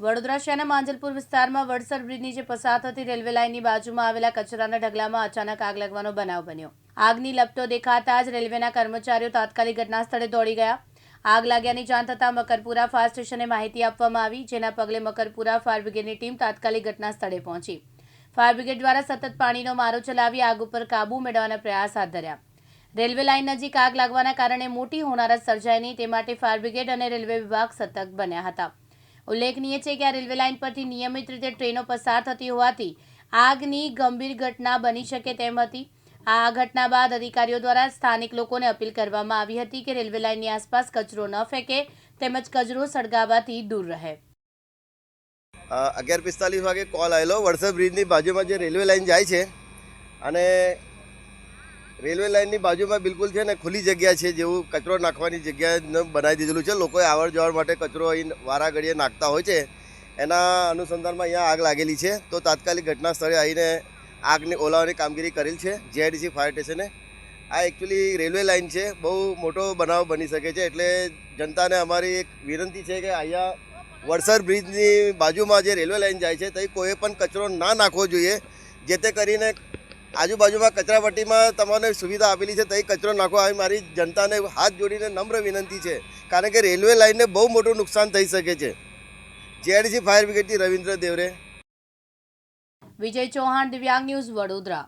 વડોદરા શહેરના માંજલપુર વિસ્તારમાં વડસર બ્રિજ નીચે પસાર થતી રેલવે લાઇનની બાજુમાં આવેલા કચરાના ઢગલામાં અચાનક આગ લાગવાનો બનાવ બન્યો. આગની લપટો દેખાતા જ રેલવેના કર્મચારીઓ તાત્કાલિક ઘટના સ્થળે દોડી ગયા. આગ લાગ્યાની જાણ થતાં મકરપુરા ફાયર સ્ટેશને માહિતી આપવામાં આવી, જેના પગલે મકરપુરા ફાયર બ્રિગેડની ટીમ તાત્કાલિક ઘટના સ્થળે પહોંચી. ફાયર બ્રિગેડ દ્વારા સતત પાણીનો મારો ચલાવી આગ ઉપર કાબૂ મેળવવાના પ્રયાસ હાથ ધર્યા. રેલવે લાઇન નજીક આગ લાગવાના કારણે મોટી હોનારત સર્જાય નહીં તે માટે ફાયર બ્રિગેડ અને રેલવે વિભાગ સતર્ક બન્યા હતા. ઉલ્લેખનીય છે કે આ રેલવે લાઇન પરથી નિયમિત રીતે ટ્રેનો પસાર થતી હોવાથી આગની ગંભીર ઘટના બની શકે તેમ હતી. આ ઘટના બાદ અધિકારીઓ દ્વારા સ્થાનિક લોકોને અપીલ કરવામાં આવી હતી કે રેલવે લાઇનની આસપાસ કચરો ન ફેંકે તેમજ કચરો સળગાવવાથી દૂર રહે. અગિયાર પિસ્તાલીસ વાગે કોલ આવેલો. વડસર બ્રિજની બાજુમાં જે રેલવે લાઇન જાય છે અને રેલવે લાઇનની બાજુમાં બિલકુલ છે ને ખુલ્લી જગ્યા છે જેવું કચરો નાખવાની જગ્યા બનાવી દીધેલું છે. લોકોએ આવર જવર માટે કચરો અહીં વારાઘડીએ નાખતા હોય છે. એના અનુસંધાનમાં અહીંયા આગ લાગેલી છે. તો તાત્કાલિક ઘટના સ્થળે આવીને આગને ઓલાવવાની કામગીરી કરેલ છે જીઆઈડીસી ફાયર સ્ટેશને. આ એકચ્યુઅલી રેલવે લાઇન છે. બહુ મોટો બનાવ બની શકે છે. એટલે જનતાને અમારી એક વિનંતી છે કે અહીંયા વડસર બ્રિજની બાજુમાં જે રેલવે લાઇન જાય છે તે કોઈ પણ કચરો ના નાખવો જોઈએ. જેથી કરીને આજુબાજુમાં કચરાપટ્ટીમાં તમને સુવિધા આપેલી છે તે કચરો નાખો. આવી મારી જનતાને હાથ જોડીને નમ્ર વિનંતી છે, કારણ કે રેલવે લાઇનને બહુ મોટું નુકસાન થઈ શકે છે. જેઆરડીસી ફાયર બ્રિગેડથી રવિન્દ્ર દેવરે. વિજય ચૌહાણ, દિવ્યાંગ ન્યૂઝ વડોદરા.